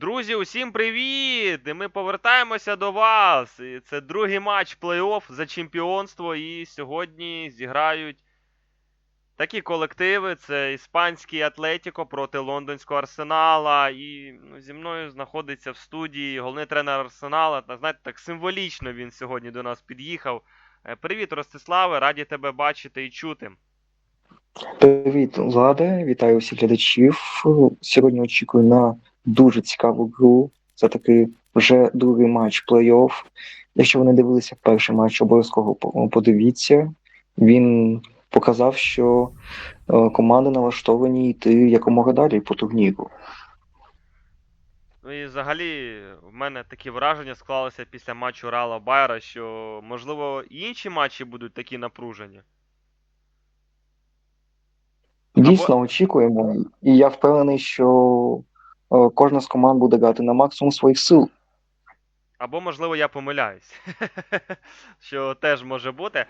Друзі, усім привіт! І ми повертаємося до вас. І це другий матч плей-офф за чемпіонство. І сьогодні зіграють такі колективи: це іспанський Атлетіко проти лондонського Арсенала. І ну, зі мною знаходиться в студії головний тренер Арсенала. Та знаєте, так символічно він сьогодні до нас під'їхав. Е, Привіт, Ростиславе, раді тебе бачити і чути. Привіт, Владе, вітаю всіх глядачів. Сьогодні очікую на дуже цікаву гру. Це такий вже другий матч плей-офф. Якщо ви не дивилися перший матч, обов'язково подивіться. Він показав, що е, команди налаштовані йти якомога далі по турніру. Ну і взагалі, в мене такі враження склалися після матчу Рала Байера, що, можливо, і інші матчі будуть такі напружені. Дійсно, очікуємо, і я впевнений, що кожна з команд буде грати на максимум своїх сил. Або, можливо, я помиляюсь, що теж може бути.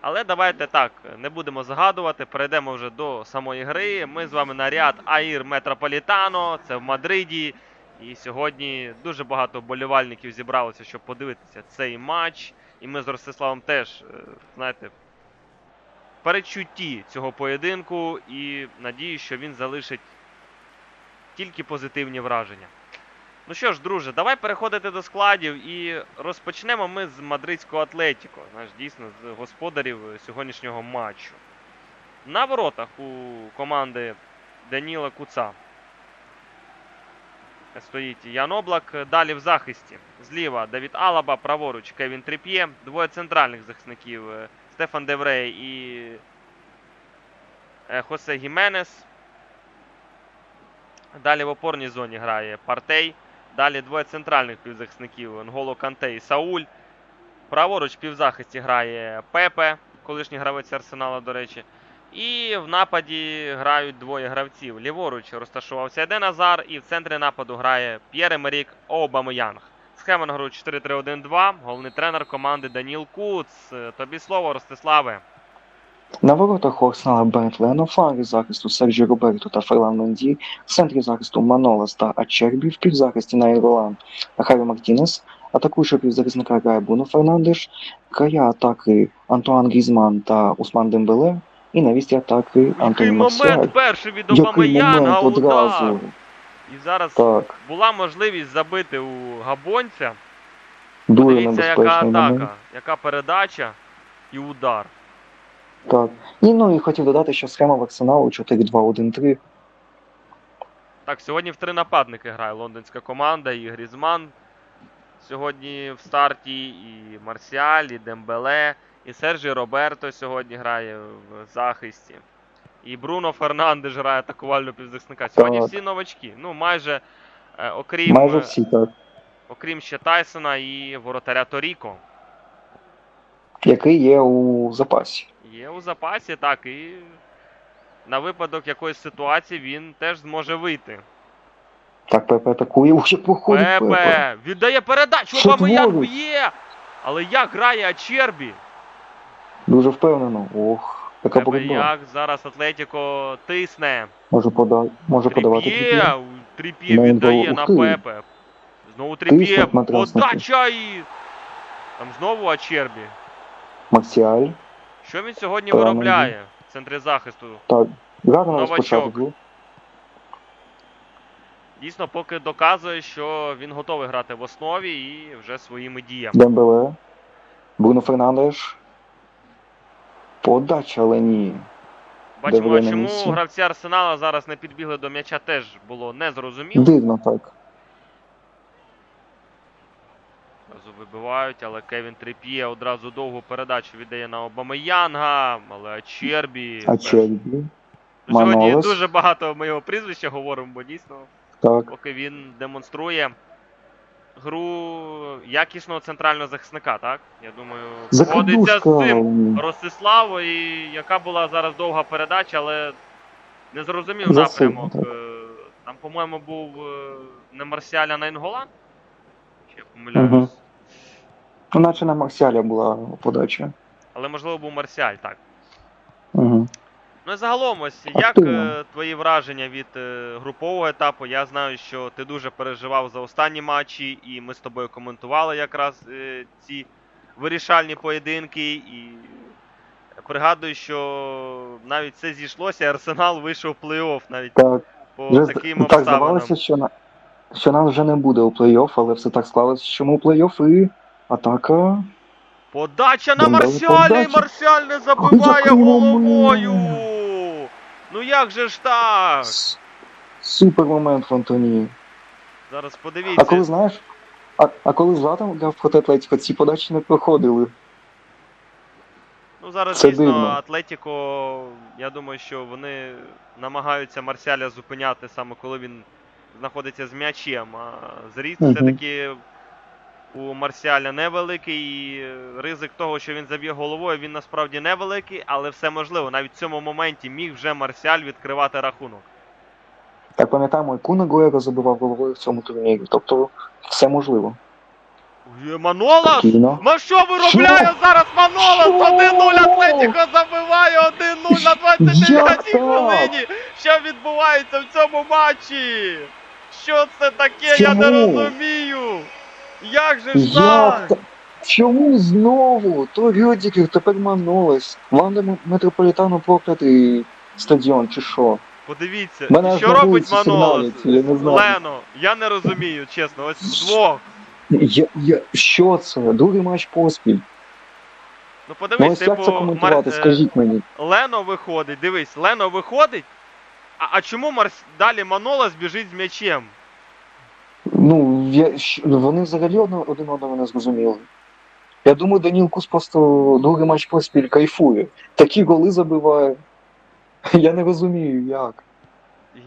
Але давайте так, не будемо загадувати, перейдемо вже до самої гри. Ми з вами на ряд Аїр Метрополітано, це в Мадриді. І сьогодні дуже багато вболівальників зібралося, щоб подивитися цей матч. І ми з Ростиславом теж, е, знаєте, в передчутті цього поєдинку і надію, що він залишить тільки позитивні враження. Ну що ж, друже, давай переходити до складів і розпочнемо ми з мадридського Атлетіко. Знаєш, дійсно, з господарів сьогоднішнього матчу. На воротах у команди Даніла Куца стоїть Ян Облак. Далі в захисті. Зліва Давід Алаба, праворуч Кевін Тріп'є. Двоє центральних захисників е, Стефан Деврей і е, Хосе Гіменес. Далі в опорній зоні грає Партей. Далі двоє центральних півзахисників Нголо Канте і Сауль. Праворуч в півзахисті грає Пепе, колишній гравець Арсенала, до речі. І в нападі грають двоє гравців. Ліворуч розташувався Еден Азар, і в центрі нападу грає П'єр Емерік Обамоянг. Схема на гру 4-3-1-2. Головний тренер команди Даніл Куц. Тобі слово, Ростиславе. На воротах Арсенала Бент Лено, в флангі захисту Серджі Роберто та Ферлан Менді, в центрі захисту Манолас та Ачербі, в півзахисті Найролан та Харі Мартінес, атакуючого півзахисника грає Бруно Фернандеш, края атаки Антуан Грізман та Усман Дембеле, і на вісті атаки Антоні Марсіаль. момент перший від момент одразу. І зараз Так, була можливість забити у Габонця. дуже Дивіться, яка небезпечний атака, момент. яка передача і удар. Так. І ну і хотів додати, що схема в Арсеналу 4-2-1-3. Так, сьогодні в три нападники грає лондонська команда, і Грізман сьогодні в старті, і Марсіаль, і Дембеле, і Сержі Роберто сьогодні грає в захисті. І Бруно Фернандеш грає атакувального півзахисника. Сьогодні Так. всі новачки. Ну, майже е, окрім, Майже е, всі так. окрім ще Тайсона і воротаря Торіко. Який є у запасі. Є у запасі, так, і на випадок якоїсь ситуації він теж зможе вийти. Так, Пепе атакує, уже проходить Пепе. Пепе віддає передачу, Що Обамаян творить? б'є! Але як грає Ачербі? Дуже впевнено. Ох, яка Пепе боротьба. як зараз Атлетіко тисне. Може, пода... може подавати Тріп'є, Тріп'є. Тріп'є Ну, віддає ух на ти. Пепе. Знову Тріп'є, Тиснуть подача і... Там знову Ачербі. Марсіаль. Що він сьогодні Та, виробляє в центрі захисту? Так, Новачок. Дійсно, поки доказує, що він готовий грати в основі і вже своїми діями. Дембеле. Бруно Фернандеш. Подача, але ні. Бачимо, чому гравці Арсенала зараз не підбігли до м'яча, теж було незрозуміло. Дивно так. Одразу вибивають, але Кевін Трип'є одразу довгу передачу віддає на Обамеянга, але Ачербі. А Чербі. Сьогодні дуже багато ми його прізвища говоримо, бо дійсно, Так. поки він демонструє гру якісного центрального захисника, так? Я думаю, погодиться з цим Ростислав, і яка була зараз довга передача, але не зрозумів напрямок. так. Е, Там, по-моєму, був е, не Марсіаль, а Найнголан. Чи я помиляюсь? Мгм. Ну, наче на Марсіаля була подача. Але можливо був Марсіаль, так. Угу. Ну і загалом, ось як е, твої враження від е, групового етапу? Я знаю, що ти дуже переживав за останні матчі, і ми з тобою коментували якраз е, ці вирішальні поєдинки. І пригадую, що навіть все зійшлося, і Арсенал вийшов в плей-офф навіть Так, по вже, таким так обставинам. здавалося, що, на, що нас вже не буде у плей-офф, але все так склалося, що ми у плей-офф і атака. Подача на Дембеле Марсіаля, і. Марсіаль не забиває головою. Ну як же ж так? Супер момент в Антоні. Зараз А коли знаєш, а, а коли Златан грав проти Атлетіко, ці подачі не проходили. Ну зараз Це дійсно дивно. Атлетіко, я думаю, що вони намагаються Марсіаля зупиняти саме коли він знаходиться з м'ячем. А зріст Мгм. все-таки у Марсіаля невеликий, і е, ризик того, що він заб'є головою, він насправді невеликий, але все можливо. Навіть в цьому моменті міг вже Марсіаль відкривати рахунок. Так пам'ятаємо, і Куна Гуеро забивав головою в цьому турнірі. Тобто все можливо. Манолас! Спокійно. Ну що виробляє зараз Манолас? Що? 1-0 Атлетіко забиває 1-0 на 29-й Як хвилині. Що відбувається в цьому матчі? Що це таке? Я не Чому? розумію. Як же ж так? Як? Чому знову? То Рюдікер, тепер Манолес. Ванда М- Метрополітану проклятий стадіон, чи що? Подивіться, Мене що робить знаю. Лено, я не розумію, чесно, ось вдвох. Я, я, що це? Другий матч поспіль. Ну Ну подивись, ось як це типу, коментувати, Мар- е, скажіть мені. Лено виходить, дивись, Лено виходить, а, а чому Марс... далі Манолас біжить з м'ячем? Ну, я, вони взагалі один одного не зрозуміли. Я думаю, Даніл Кус просто другий матч поспіль кайфує. Такі голи забиває. Я не розумію, як.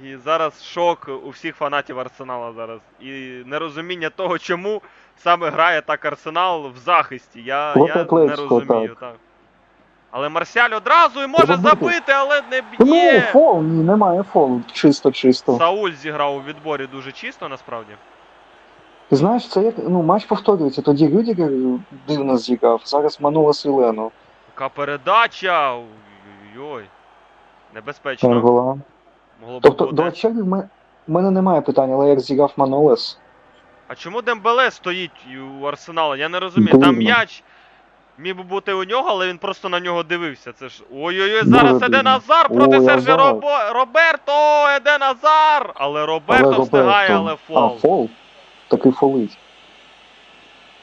І зараз шок у всіх фанатів Арсенала зараз. І нерозуміння того, чому саме грає так Арсенал в захисті. Я, От я не розумію, так. Але Марсіаль одразу і може Треба забити, але не Ну, б'є. фол, ні, немає фолу. Чисто, чисто. Сауль зіграв у відборі дуже чисто, насправді. Ти знаєш, це як ну, матч повторюється. Тоді Рюдігер дивно зіграв, зараз Манулас і Лено. Така передача. Ой-ой. Небезпечно. Могло б Тобто, бути. до очевидь, в мене немає питання, але як зіграв Манолес, А чому Дембеле стоїть у Арсенала? Я не розумію. Там м'яч міг би бути у нього, але він просто на нього дивився. Це ж. Ой-ой-ой, зараз дивно. Еден Азар проти Сержа Робо... Роберто! Еден Азар! Але Роберто встигає, але фол. А, фол? Такий фолить.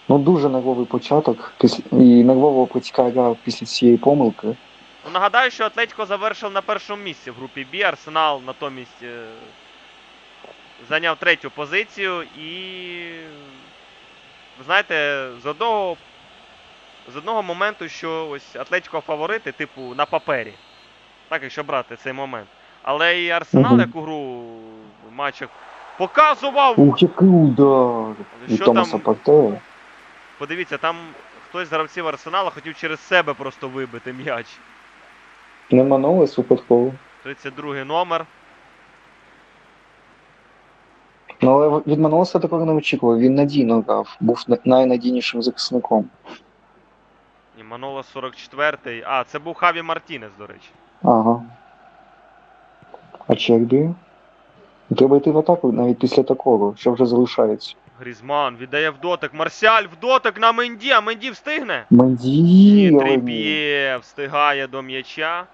Ну, дуже нервовий початок. І нервово протікає гра після цієї помилки. Ну, нагадаю, що Атлетико завершив на першому місці в групі Бі. Арсенал натомість е... зайняв третю позицію і. Ви знаєте, з одного. З одного моменту, що ось Атлетико фаворити, типу, на папері. Так, якщо брати цей момент. Але і Арсенал, як у гру в матчах, показував. Ух, який удар! Від Що Томаса там? Партея. Подивіться, там хтось з гравців Арсенала хотів через себе просто вибити м'яч. Не Манолес випадково. 32 номер. Ну, але від Манолеса такого не очікував. Він надійно грав, був найнадійнішим захисником. І Манола 44-й. А, це був Хаві Мартінес, до речі. Ага. А Чербі? Треба йти в атаку навіть після такого, що вже залишається. Грізман віддає в дотик. Марсіаль в дотик на Менді, а Менді встигне? Менді, але ні. Тріп'є встигає до м'яча.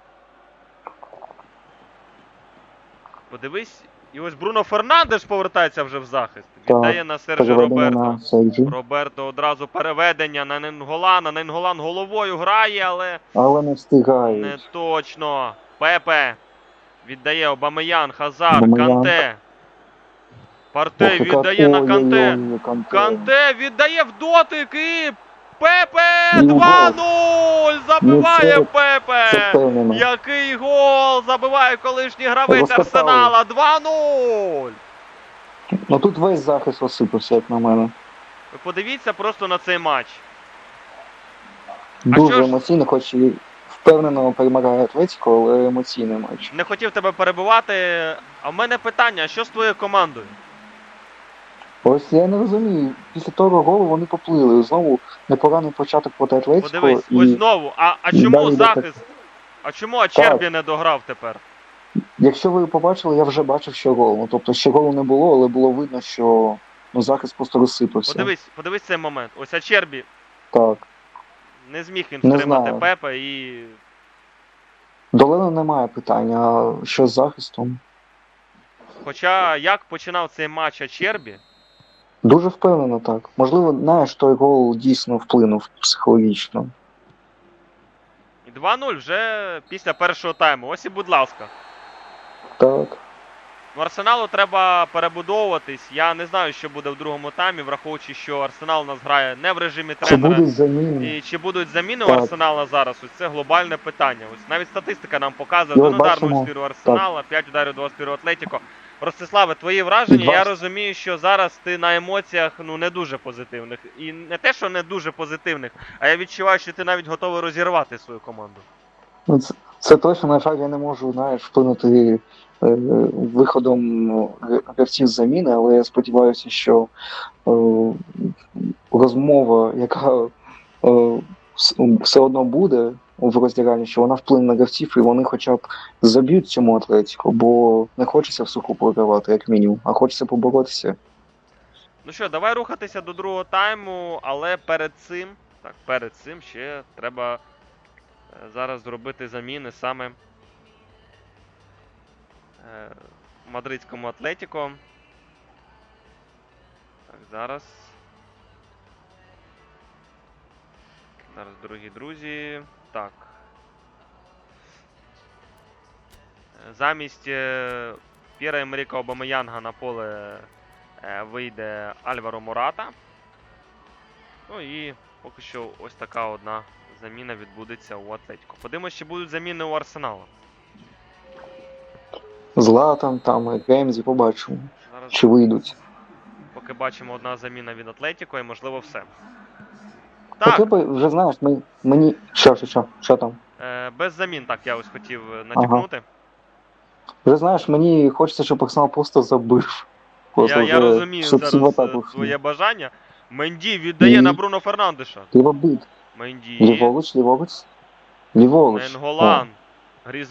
Подивись. І ось Бруно Фернандеш повертається вже в захист. Так, Віддає на Сержа Переведення Роберто. на. Роберто одразу переведення на Ненголана. Ненголан головою грає, але Але не встигають. не точно. Пепе віддає Обамеян, Хазар, Обамеян. Канте. Партей Ох, віддає на Канте. Канте. Канте віддає в дотик і Пепе 2-0! Забиває Ну, це- Пепе! Це. Який гол! Забиває колишній гравець Розкатали. Арсенала 2-0! Ну тут весь захист розсипався, як на мене. Ви подивіться просто на цей матч. Дуже що ж- емоційно, хоч і впевнено перемагає Атлетико, але емоційний матч. Не хотів тебе перебивати. А в мене питання: що з твоєю командою? Ось я не розумію. Після того голу вони поплили. Знову непоганий початок проти Атлетико. Подивись, і ось знову. А, а чому далі захист? А чому Ачербі не дограв тепер? Якщо ви побачили, я вже бачив, що гол. Ну, тобто, ще голу не було, але було видно, що ну, захист просто розсипався. Подивись, подивись цей момент. Ось Ачербі Так. Не зміг він Не втримати знаю. Пепе і. До Лена немає питання, а що з захистом? Хоча як починав цей матч Ачербі, Дуже впевнено так. Можливо, знаєш, той гол дійсно вплинув психологічно. і 2-0 вже після першого тайму. Ось і будь ласка. Так. Ну, Арсеналу треба перебудовуватись. Я не знаю, що буде в другому таймі, враховуючи, що Арсенал у нас грає не в режимі Чи тренера. будуть заміни? І чи будуть заміни у Арсенала зараз? Ось це глобальне питання. Ось навіть статистика нам показує І один ось удар бачимо, 0 спіру Арсенала, 5 ударів 2 спіру Атлетіко. Ростиславе, твої враження, два- я розумію, що зараз ти на емоціях ну не дуже позитивних. І не те, що не дуже позитивних, а я відчуваю, що ти навіть готовий розірвати свою команду. Ну, це, це точно, на жаль, я не можу знаєш, вплинути е, виходом ну, гравців з заміни, але я сподіваюся, що е, розмова, яка е, все одно буде в роздіранні, що вона вплине на гравців, і вони хоча б заб'ють цьому атлетику, бо не хочеться в суху програвати, як мінімум, а хочеться поборотися. Ну що, давай рухатися до другого тайму, але перед цим, так, перед цим ще треба е, зараз зробити заміни саме е, мадридському Атлетіко. Так, зараз. Зараз, дорогі друзі. Так. Замість е, П'єра Емеріка Обамаянга на поле е, вийде Альваро Мората. Ну і поки що ось така одна заміна відбудеться у Атлетіко. Подивимось, чи будуть заміни у Арсенала. Златан, там, і Ремзі, побачимо, Зараз чи вийдуть. поки бачимо одна заміна від Атлетіко і можливо все. Так. Треба, вже знаєш, ми, мені. Що, що, що, що там? е, без замін, так я ось хотів е, натякнути. Вже знаєш, мені хочеться, щоб Арсенал просто забив. Просто Я, я розумію щоб зараз атаку е, твоє бажання. Менді віддає Ні. на Бруно Фернандеша. Треба бити. Менді. Ліворуч, ліворуч. Ліворуч. Ненголан.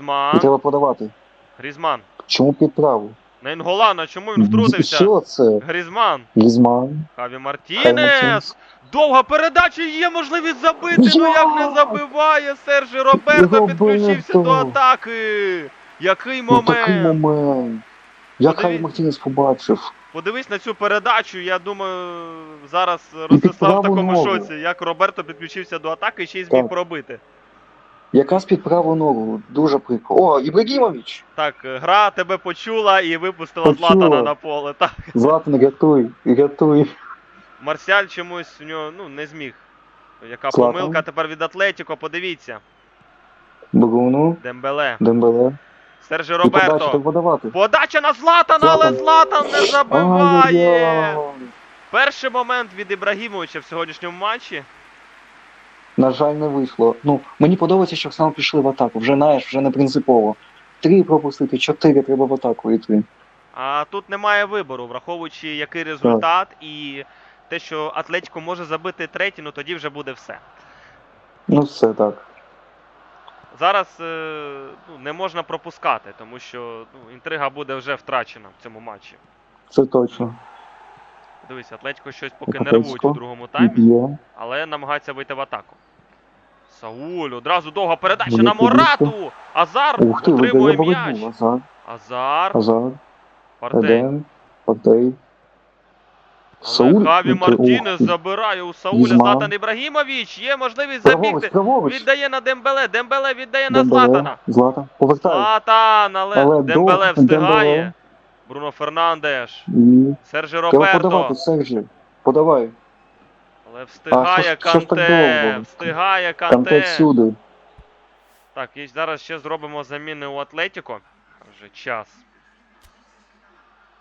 О, І треба подавати. Грізман. Чому під праву? Ненголан, а чому він втрутився? Що це? Грізман. Лізман. Хаві Мартінес. Довга передача, є можливість забити, ну як не забиває Сержі Роберто, підключився до атаки. Який Ну такий момент. момент. Як Подиві- Мартінес побачив. Подивись на цю передачу. Я думаю, зараз Ростислав в такому ногу. шоці, як Роберто підключився до атаки і ще й зміг Так. пробити. Якраз під праву ногу. Дуже прикро. О, Ібрагімович! Так, гра тебе почула і випустила Почула. Златана на поле. Так, Златан, рятуй, рятуй. Марсіаль чомусь у нього ну, не зміг. Яка Златан. помилка тепер від Атлетіко, подивіться. Бруно, Дембеле. Дембеле. Сержі Роберто. Подача на Златана, але Златан. Не забиває. Перший момент від Ібрагімовича в сьогоднішньому матчі. На жаль, не вийшло. Ну, мені подобається, що Арсенал пішли в атаку. Вже знаєш, вже не принципово. Три пропустити, чотири треба в атаку йти. А тут немає вибору, враховуючи який результат і те, що Атлетіко може забити третій, ну тоді вже буде все. Ну, все так. Зараз е, ну, не можна пропускати, тому що ну, інтрига буде вже втрачена в цьому матчі. Це точно. Дивись, Атлетіко щось поки Атлетико. нервують у другому таймі, але намагається вийти в атаку. Сауль, одразу довга передача Буде на Морату! Азар Ух ти, отримує видає м'яч. боротьбу. Азар, Азар, Азар, Партей. Едем, Партей. Сауль. Хаві ну, Мартінес забирає у Сауля Візьма. Златан Ібрагімович. Є можливість забігти. Віддає на Дембеле. Дембеле віддає на Дембеле, Златана. Златан. Повертає. Златан, але, Але Дембеле до- встигає. Дембеле. Бруно Фернандеш. І Сержі треба Роберто. подавати, Сержі. Подавай. Але встигає що ж- що ж так Канте. довго? Встигає Там те Канте. всюди. Так, і зараз ще зробимо заміни у Атлетіко. Вже час.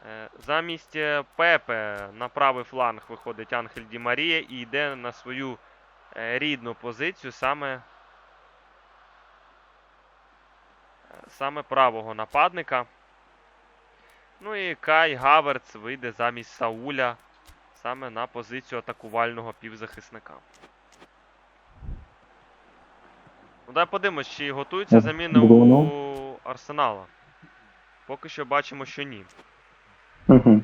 Е, Замість е, Пепе на правий фланг виходить Анхель Ді Марія і йде на свою е, рідну позицію саме, саме правого нападника. Ну і Кай Гаверц вийде замість Сауля саме на позицію атакувального півзахисника. Ну дай подивимось, чи готуються Ну, заміни у Арсенала. Поки що бачимо, що ні. Угу.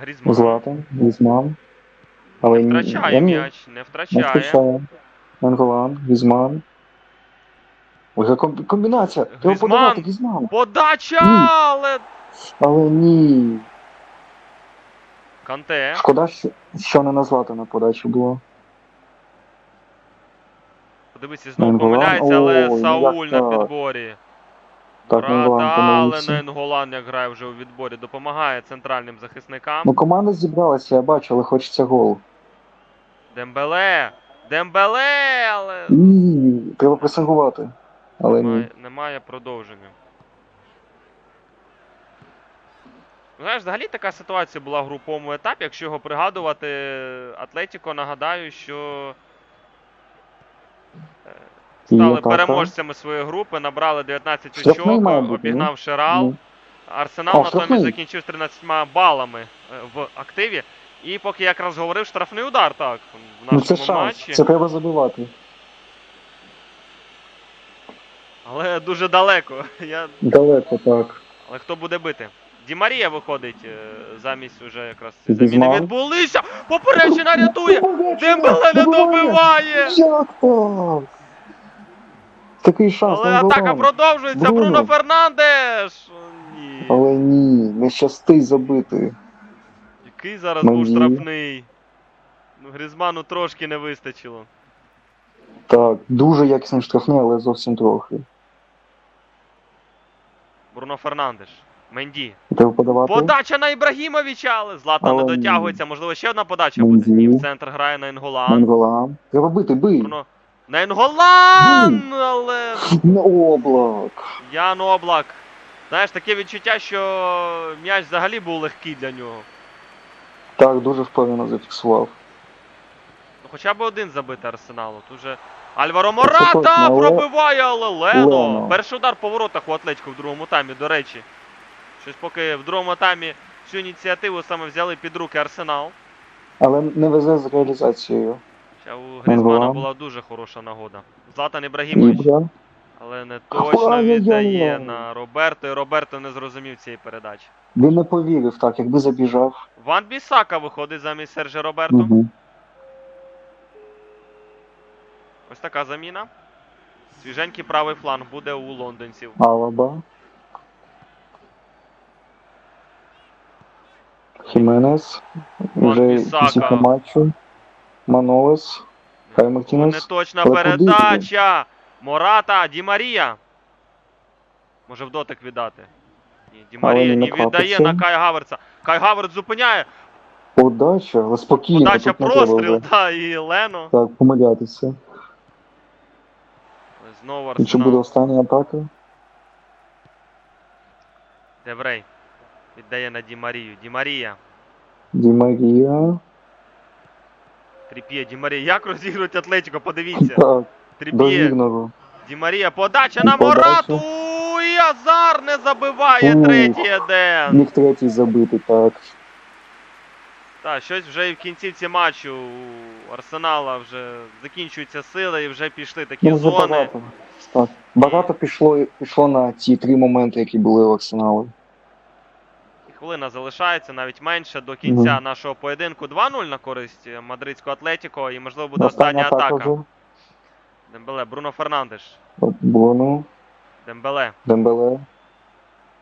Грізман Златан, Візман. Але не втрачає ні- м'яч, не Не втрачає. втрачає. Анголан, Візман. Ой, яка ком- комбінація. Треба Грізман. подавати Візман. Подача! Ні. Але. Але ні. Канте. Шкода, що, що не на Златана подача була. Подивись, і знову Ненголан. помиляється, але Ой, ну Сауль на так? підборі. Так, але помилився. Як грає вже у відборі, допомагає центральним захисникам. Ну, команда зібралася, я бачу, але хочеться гол. Дембеле! Дембеле! Але Ні, треба пресингувати. Але ні. немає, немає продовження. Знаєш, взагалі така ситуація була в груповому етапі. Якщо його пригадувати, Атлетіко, нагадаю, що е, стали атака. переможцями своєї групи, набрали 19 очок, має бути, обігнав Шерал. Ну, Арсенал О, натомість закінчив з 13 балами е, в активі. І поки я якраз говорив, штрафний удар, так, в ну нашому це шанс, матчі. це треба забивати. Але дуже далеко. Я... Далеко так. Але хто буде бити? Ді Марія виходить е, замість уже якраз ці заміни відбулися. Поперечина рятує! Дембеле не добиває! Як так? Такий шанс Але атака Ненголан. продовжується. Бруно. Бруно Фернандеш! Ні. Але ні, не щастить забити. Який зараз був штрафний. Ну, Грізману трошки не вистачило. Так, дуже якісний штрафний, але зовсім трохи. Бруно Фернандеш. Менді. Подавати. Подача на Ібрагімовича, але Златан не Але ні. дотягується. Можливо, ще одна подача Менді. буде. Ні, в центр грає на Інголан. Ненголан. Треба бити, бий. Бруно. На! Але На облак. Ян Облак. Знаєш, таке відчуття, що м'яч взагалі був легкий для нього. Так, дуже впевнено зафіксував. Ну хоча б один забити арсеналу. Тут же Альваро Мората точно, але- пробиває, але Лено. Лено. Перший удар по воротах у Атлетико в другому таймі, до речі. Щось поки в другому таймі всю ініціативу саме взяли під руки Арсенал. Але не везе з реалізацією. Ще у Грізмана була дуже хороша нагода. Златан Ібрагімович, але не точно віддає на Роберто, і Роберто не зрозумів цієї передачі. Він не повірив так, якби забіжав. Ван Бісака виходить замість Сержі Роберто. Угу. Ось така заміна. Свіженький правий фланг буде у лондонців. Алаба. Хіменес. Ван Вже Бісака. матчу. Манолес. Хай Мартінес. Неточна передача. Мората, Ді Марія. Може в дотик віддати. Ні, Ді Марія не віддає на Кай Гаверца. Кай Хаверц зупиняє. Подача, але спокійно. Треба простріл, та і Лено. Так, помилятися. Знову І чи буде остання атака? Деврей. Віддає на Ді Марію. Ді Марія. Ді Марія. Тріп'є, Ді Марія. Як розігрують Атлетико, подивіться. Тріп'є. вігного. Ді Марія, подача на Морату! І Азар не забиває третій Еден. Міг третій забити, так. Так, щось вже і в кінцівці матчу у Арсенала вже закінчуються сили і вже пішли такі Ну, зони. багато. Так. Багато пішло, пішло на ті три моменти, які були у Арсеналі. Хвилина залишається, навіть менше до кінця Мгм. нашого поєдинку. 2-0 на користь мадридського Атлетіко і можливо буде Остання остання атака атака. Дембеле, Бруно Фернандеш. Бону, Дембеле. Дембеле.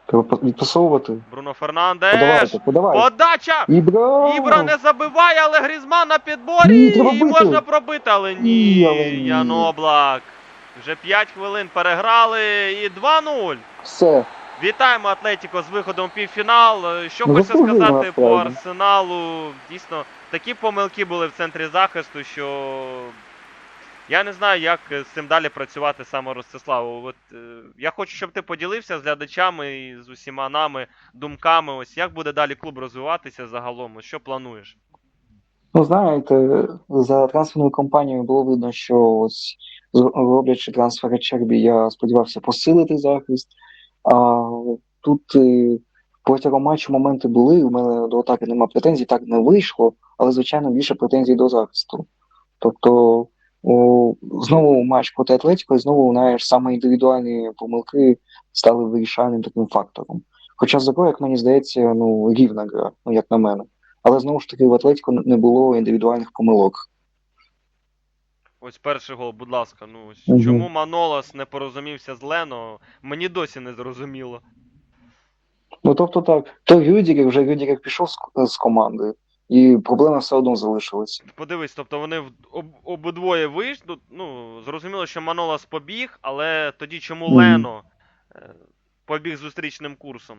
Треба по- відпасовувати. Бруно Фернандеш. Подавайте, подавай. Подача! Ібра! Ібра не забиває, але Грізман на підборі. Ні, треба і бити. можна пробити, але ні. Ні, але ні. Ян Облак. Вже 5 хвилин переграли і 2-0. Все. Вітаємо Атлетіко з виходом в півфінал. Е, Що Ну, хочеться сказати по арсеналу. Дійсно, такі помилки були в центрі захисту, що я не знаю, як з цим далі працювати саме Ростиславу. От, е, я хочу, щоб ти поділився з глядачами і з усіма нами думками. Ось як буде далі клуб розвиватися загалом? Що плануєш? Ну, знаєте, за трансферною компанією було видно, що ось роблячи трансфери Чербі, я сподівався посилити захист. А тут е, протягом матчу моменти були. У мене до атаки нема претензій, так не вийшло, але звичайно більше претензій до захисту. Тобто о, знову матч проти Атлетіко, і знову знаєш, саме індивідуальні помилки стали вирішальним таким фактором. Хоча за як мені здається, ну рівна гра, ну як на мене. Але знову ж таки в Атлетіко не було індивідуальних помилок. Ось перший гол, будь ласка. Ну ось Мгм. чому Манолас не порозумівся з Лено, мені досі не зрозуміло. Ну тобто так, то Рюдігер, вже Рюдігер пішов з, з команди, і проблема все одно залишилася. Подивись, тобто вони в- об, обидвоє вийшли. Ну, зрозуміло, що Манолас побіг, але тоді чому Мгм. Лено е, побіг зустрічним курсом?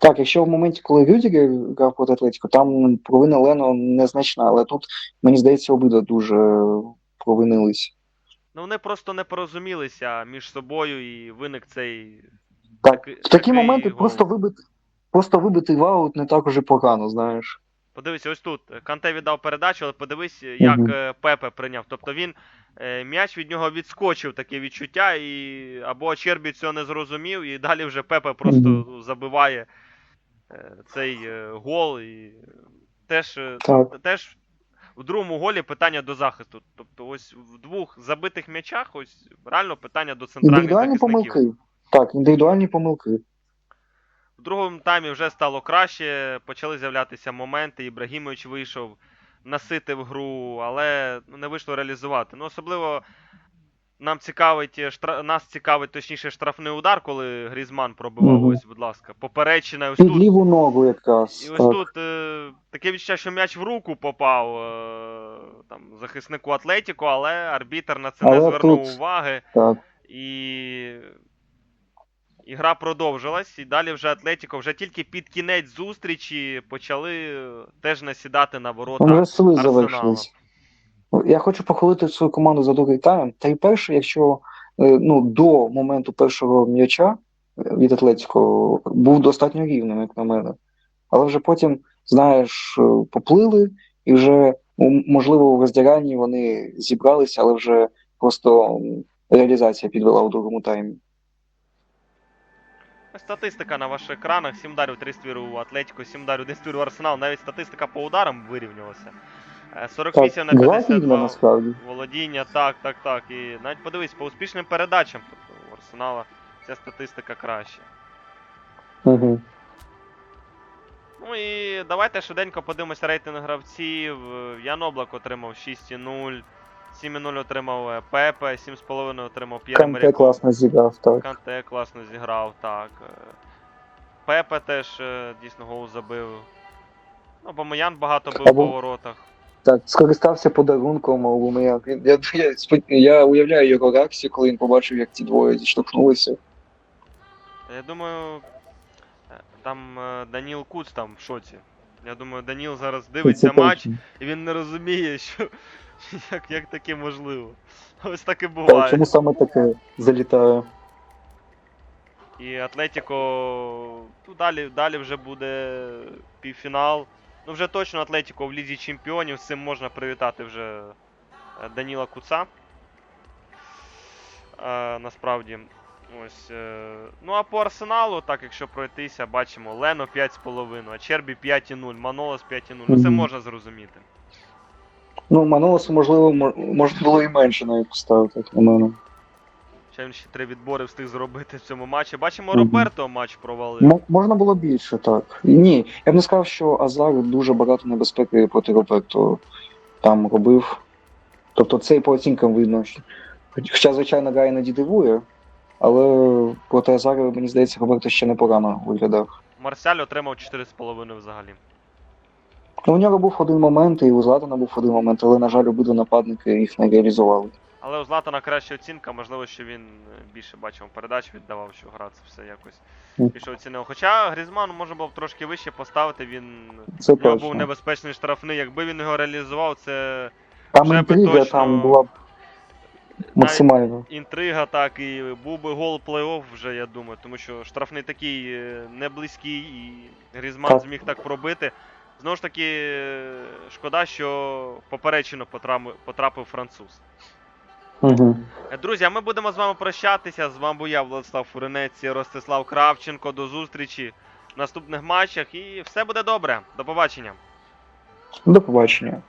Так, якщо в моменті, коли Рюдігер грав проти Атлетіко, там провина Лено незначна, але тут, мені здається, обидва дуже провинились. Ну вони просто не порозумілися між собою і виник цей. Так, такий- В такі моменти гол. просто вибити, просто вибити ваут не так уже погано, знаєш. Подивись, ось тут. Канте віддав передачу, але подивись, як е, Пепе прийняв. Тобто він е, м'яч від нього відскочив таке відчуття, і або Чербі цього не зрозумів, і далі вже Пепе просто ну, забиває е, цей гол. І теж, Так. теж в другому голі питання до захисту. Тобто, ось в двох забитих м'ячах, ось реально питання до центральних Індивідуальні захисників. помилки. Так, індивідуальні помилки. В другому таймі вже стало краще, почали з'являтися моменти. Ібрагімович вийшов, наситив гру, але не вийшло реалізувати. Ну, особливо нам цікавить е, штра... нас цікавить точніше штрафний удар, коли Грізман пробивав. Мгм. Ось, будь ласка. Поперечина ось Під тут. ліву ногу якраз. І ось так. тут е, таке відчуття, що м'яч в руку попав е, там, захиснику Атлетіко, але арбітер на це не звернув тут- уваги. так. І... і гра продовжилась, і далі вже Атлетіко вже тільки під кінець зустрічі почали е, теж насідати на ворота. Арсенала. Завершились. Я хочу похвалити свою команду за другий тайм. Та й перший, якщо е, ну, до моменту першого м'яча е, від Атлетіко був достатньо рівним, як на мене. Але вже потім, знаєш, е, поплили, і вже, можливо, в роздяганні вони зібралися, але вже просто реалізація підвела у другому таймі. Статистика на ваших екранах: 7 ударів, 3 ствіру у Атлетіко, 7 ударів, 1 ствір у Арсенал. Навіть статистика по ударам вирівнялася. Е, 48 Так, на 52 насправді. володіння, так, так, так. І навіть подивись, по успішним передачам. Тобто у Арсенала ця статистика краща. Угу. Ну і давайте швиденько подивимося рейтинг гравців. Е, Ян Облак отримав 6,0, 7,0 отримав е, Пепе, 7,5 отримав П'єр Канте класно зіграв, так. Канте класно зіграв, так. Е, Пепе теж е, дійсно гол забив. Ну, Бомоян багато бив Або- по воротах. Так, скористався подарунком у. Я, я, я, я уявляю його реакцію, коли він побачив, як ті двоє зіштовхнулися. Я думаю, там е, Даніл Куц там в шоці. Я думаю, Даніл зараз дивиться матч і він не розуміє, що як, як таке можливо. Ось так і Так, буває. чому саме таке залітає? І Атлетіко. Ну, далі, далі вже буде півфінал. Ну, вже точно Атлетіко в Лізі Чемпіонів. З цим можна привітати вже е, Даніла Куца. Е, насправді. Ось. Е, ну а по Арсеналу, так, якщо пройтися, бачимо Лено 5,5, а Чербі 5,0, Манолас 5,0. Ну це можна зрозуміти. Ну, Манолосу, можливо, мож- можна було і менше навіть поставити, як на мене. Ще він ще три відбори встиг зробити в цьому матчі. Бачимо. Роберто матч провалив. М- можна було більше, так. Ні, я б не сказав, що Азар дуже багато небезпеки проти Роберто там робив. Тобто це і по оцінкам видно. Хоча, звичайно, гра іноді дивує, але проти Азара, мені здається, Роберто ще непогано виглядав. Марсіаль отримав 4,5 взагалі. Ну, у нього був один момент, і у Златана був один момент, але, на жаль, обидва нападники їх не реалізували. Але у Златана краща оцінка, можливо, що він е, більше бачив передач, віддавав, що гра це все якось більше оцінив. Хоча Грізман можна було б трошки вище поставити, він Це нього точно. був небезпечний штрафний. Якби він його реалізував, це Там вже би інтрига точно- там була б максимальна. інтрига, так, і був би гол плей-офф вже, я думаю, тому що штрафний такий е, не близький, і Грізман Так. зміг так пробити. Знову ж таки, шкода, що поперечено потрапив, француз. Угу. Друзі, а ми будемо з вами прощатися. З вами був я, Владислав Фуренець і Ростислав Кравченко. До зустрічі в наступних матчах. І все буде добре. До побачення. До побачення.